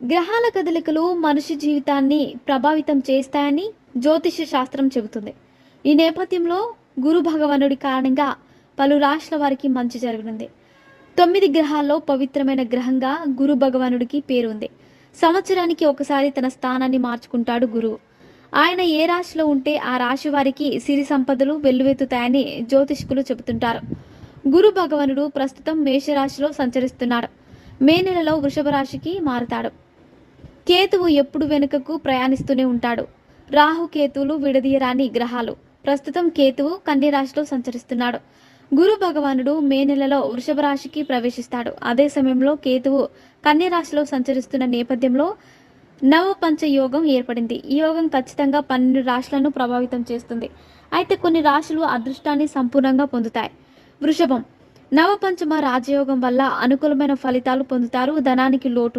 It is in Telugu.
గ్రహాల కదలికలు మనిషి జీవితాన్ని ప్రభావితం చేస్తాయని జ్యోతిష శాస్త్రం చెబుతుంది. ఈ నేపథ్యంలో గురు భగవానుడి కారణంగా పలు రాష్ట్రాల వారికి మంచి జరగనుంది. తొమ్మిది గ్రహాల్లో పవిత్రమైన గ్రహంగా గురు భగవానుడికి పేరు ఉంది సంవత్సరానికి ఒకసారి తన స్థానాన్ని మార్చుకుంటాడు గురువు ఆయన ఏ రాశిలో ఉంటే ఆ రాశి వారికి సిరి సంపదలు వెల్లువెత్తుతాయని జ్యోతిష్కులు చెబుతుంటారు. గురు భగవానుడు ప్రస్తుతం మేషరాశిలో సంచరిస్తున్నాడు. మే నెలలో వృషభ రాశికి మారుతాడు. కేతువు ఎప్పుడు వెనుకకు ప్రయాణిస్తూనే ఉంటాడు. రాహు కేతువులు విడదీయరాని గ్రహాలు. ప్రస్తుతం కేతువు కన్య రాశిలో సంచరిస్తున్నాడు. గురు భగవానుడు మే నెలలో వృషభ రాశికి ప్రవేశిస్తాడు. అదే సమయంలో కేతువు కన్య రాశిలో సంచరిస్తున్న నేపథ్యంలో నవ పంచ యోగం ఏర్పడింది. ఈ యోగం ఖచ్చితంగా పన్నెండు రాశులను ప్రభావితం చేస్తుంది. అయితే కొన్ని రాశులు అదృష్టాన్ని సంపూర్ణంగా పొందుతాయి. వృషభం. నవపంచమ రాజయోగం వల్ల అనుకూలమైన ఫలితాలు పొందుతారు. ధనానికి లోటు